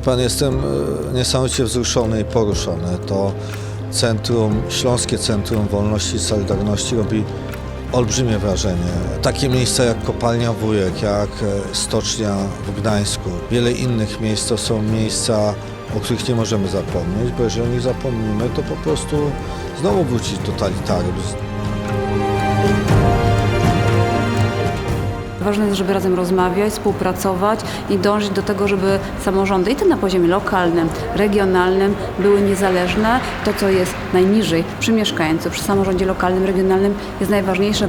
pan, jestem e, niesamowicie wzruszony i poruszony. To centrum, Śląskie Centrum Wolności i Solidarności robi olbrzymie wrażenie. Takie miejsca jak Kopalnia Wujek, jak e, Stocznia w Gdańsku, wiele innych miejsc to są miejsca, o których nie możemy zapomnieć, bo jeżeli o nich zapomnimy, to po prostu znowu wróci totalitaryzm. Ważne jest, żeby razem rozmawiać, współpracować i dążyć do tego, żeby samorządy i te na poziomie lokalnym, regionalnym były niezależne. To, co jest najniżej przy mieszkańcu, przy samorządzie lokalnym, regionalnym jest najważniejsze.